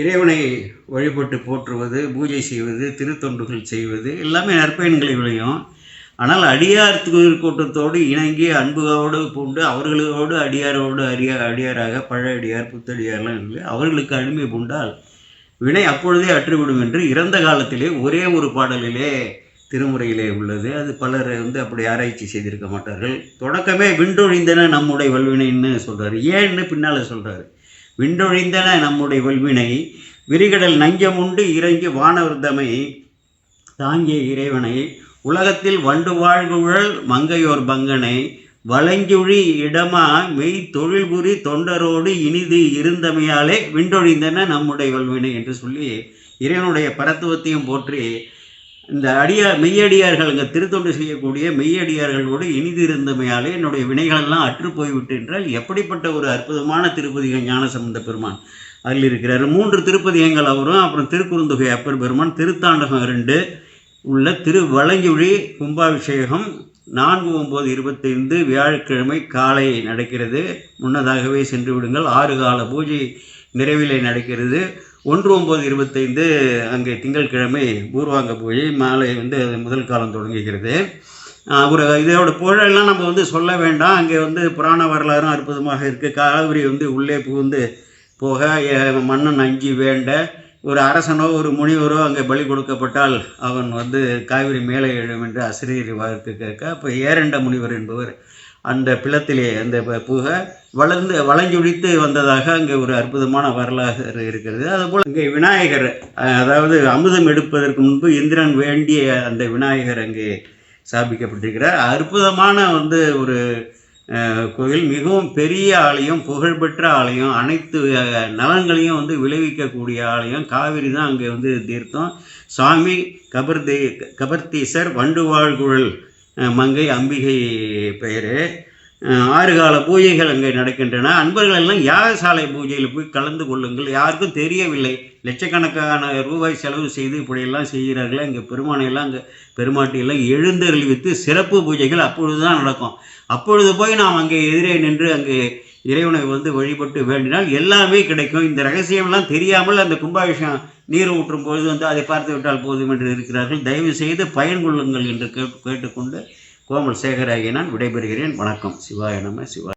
இறைவனை வழிபட்டு போற்றுவது பூஜை செய்வது திருத்தொண்டுகள் செய்வது எல்லாமே நற்பயன்களை விளையும் ஆனால் அடியார் கூட்டத்தோடு இணங்கி அன்புகளோடு பூண்டு அவர்களோடு அடியாரோடு அடியா அடியாராக பழைய அடியார் புத்தடியார்லாம் இல்லை அவர்களுக்கு அடிமை பூண்டால் வினை அப்பொழுதே அற்றுவிடும் என்று இறந்த காலத்திலே ஒரே ஒரு பாடலிலே திருமுறையிலே உள்ளது. அது பலர் வந்து அப்படி ஆராய்ச்சி செய்திருக்க மாட்டார்கள். தொடக்கமே விண்டொழிந்தன நம்முடைய வல்வினைன்னு சொல்கிறார் ஏன்னு பின்னால் சொல்கிறார் விண்டொழிந்தன நம்முடைய வல்வினை. விரிகடல் நஞ்சம் உண்டு இறங்கி வானவர்தமை தாங்கிய இறைவனை. உலகத்தில் வண்டு வாழ்குழல் மங்கையோர் பங்கனை. வளஞ்சுழி இடமா மெய் தொழில்புரி தொண்டரோடு இனிது இருந்தமையாலே விண்டொழிந்தன நம்முடைய வல்வினை என்று சொல்லி இறைவனுடைய பரத்துவத்தையும் போற்றி இந்த அடியார் மெய்யடியார்கள் இங்கே திருத்தொண்டு செய்யக்கூடிய மெய்யடியார்களோடு இனிது இருந்தமையாலே என்னுடைய வினைகளெல்லாம் அற்று போய்விட்டு என்றால் எப்படிப்பட்ட ஒரு அற்புதமான திருப்பதிக ஞானசம்பந்த பெருமான் அதில் இருக்கிறார். மூன்று திருப்பதியங்கள் அவரும் அப்புறம் திருக்குறுந்தொகை அப்பர் பெருமான் திருத்தாண்டகம் ரெண்டு உள்ள திரு வளஞ்சுழி கும்பாபிஷேகம் நான்கு ஒம்பது இருபத்தைந்து வியாழக்கிழமை காலை நடக்கிறது. முன்னதாகவே சென்று விடுங்கள். ஆறு கால பூஜை நிறைவிலை நடக்கிறது. ஒன்று ஒம்பது இருபத்தைந்து அங்கே திங்கட்கிழமை பூர்வாங்க போய் மாலை வந்து அது முதல் காலம் தொடங்குகிறது. ஒரு இதோட புகழெல்லாம் நம்ம வந்து சொல்ல வேண்டாம். அங்கே வந்து புராண வரலாறும் அற்புதமாக இருக்குது காவிரி வந்து உள்ளே புகுந்து போக எ- மன்னன் அஞ்சி வேண்ட ஒரு அரசனோ ஒரு முனிவரோ அங்கே பலி கொடுக்கப்பட்டால் அவன் வந்து காவிரி மேலே எழும் என்று அசிரியர் வாக்கு கேட்க அப்போ ஏரண்ட முனிவர் என்பவர் அந்த பிளத்திலே அந்த புகை வளர்ந்து வளைஞ்சொழித்து வந்ததாக அங்கே ஒரு அற்புதமான வரலாறு இருக்கிறது. அதுபோல் இங்கே விநாயகர் அதாவது அமுதம் எடுப்பதற்கு முன்பு இந்திரன் வேண்டிய அந்த விநாயகர் அங்கே ஸ்தாபிக்கப்பட்டிருக்கிறார். அற்புதமான வந்து ஒரு கோயில் மிகவும் பெரிய ஆலயம் புகழ்பெற்ற ஆலயம் அனைத்து நலன்களையும் வந்து விளைவிக்கக்கூடிய ஆலயம். காவிரி தான் அங்கே வந்து தீர்த்தம். சுவாமி கபர்தே கபர்த்தீசர் வண்டுவாழ்குழல் மங்கை அம்பிகை பெயர். ஆறு கால பூஜைகள் அங்கே நடக்கின்றன. அன்பர்கள் எல்லாம் யாகசாலை பூஜையில் போய் கலந்து கொள்ளுங்கள்? யாருக்கும் தெரியவில்லை. லட்சக்கணக்கான ரூபாய் செலவு செய்து இப்படியெல்லாம் செய்கிறார்கள். அங்கே பெருமானையெல்லாம் அங்கே பெருமாட்டியெல்லாம் எழுந்தருளிவித்து சிறப்பு பூஜைகள் அப்பொழுது தான் நடக்கும். அப்பொழுது போய் நாம் அங்கே எதிரே நின்று அங்கே இறைவனை வந்து வழிபட்டு வேண்டினால் எல்லாமே கிடைக்கும். இந்த ரகசியம்லாம் தெரியாமல் அந்த கும்பாபிஷேகம் நீர் ஊற்றும் பொழுது வந்து அதை பார்த்து விட்டால் போதும் என்று இருக்கிறார்கள். தயவு செய்து பயன் கொள்ளுங்கள் என்று கேட்டு கேட்டுக்கொண்டு கோமல் சேகராகிய நான் விடைபெறுகிறேன். வணக்கம். சிவாய நம சிவாய